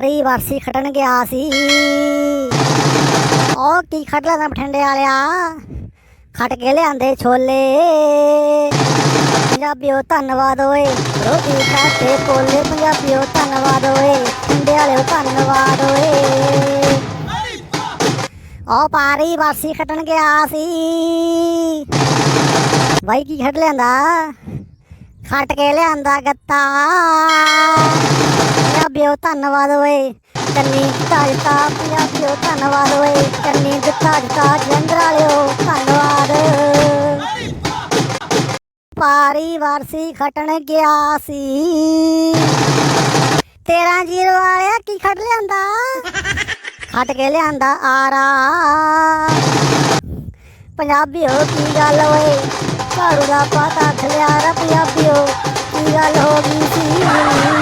ਪਾਰੀ ਵਰਸੀ ਖਟਣ ਗਿਆ ਸੀ। ਉਹ ਕੀ ਖਟ ਲੈਣਾ ਬਠਿੰਡੇ ਵਾਲਿਆ? ਖਟ ਕੇ ਲਿਆਂਦੇ ਛੋਲੇ। ਪੰਜਾਬੀਓ, ਧੰਨਵਾਦ ਓਏ। ਰੋਟੀ ਖਾਤੇ ਕੋਲੇ, ਪੰਜਾਬੀਓ, ਧੰਨਵਾਦ ਓਏ। ਬਠਿੰਡੇ ਵਾਲਿਓ, ਧੰਨਵਾਦ ਓਏ। ਉਹ ਪਾਰੀ ਵਾਸੀ ਖਟਣ ਗਿਆ ਸੀ। ਬਾਈ ਕੀ ਖਟ ਲਿਆਂਦਾ? ਖਟ ਕੇ ਲਿਆਂਦਾ ਗੱਤਾ। ਪੰਜਾਬੀਓ ਧੰਨਵਾਦ ਓਏ। ਕੰਨੀ ਦਿੱਤਾ ਦਿੱਤਾ ਪੰਜਾਬੀਓ ਧੰਨਵਾਦ ਓਏ। ਕੰਨੀ ਦਿੱਤਾ ਦਿੱਤਾ ਜੰਦਰ ਵਾਲਿਓ, ਧੰਨਵਾਦ। ਪਾਰੀ ਵਾਰਸੀ ਖਟਣ ਗਿਆ ਸੀ। 13 ਜੀਰੋ ਵਾਲਿਆ ਕੀ ਖਟ ਲਿਆਂਦਾ? ਖਟ ਕੇ ਲਿਆਂਦਾ ਆਰਾ। ਪੰਜਾਬੀ ਪੰਜਾਬੀਓ ਕੀ ਗੱਲ ਓਏ? ਝਾੜੂ ਦਾ ਪਤਾ ਪੰਜਾਬੀ ਪੰਜਾਬੀਓ, ਕੀ ਗੱਲ ਹੋ ਗਈ ਸੀ?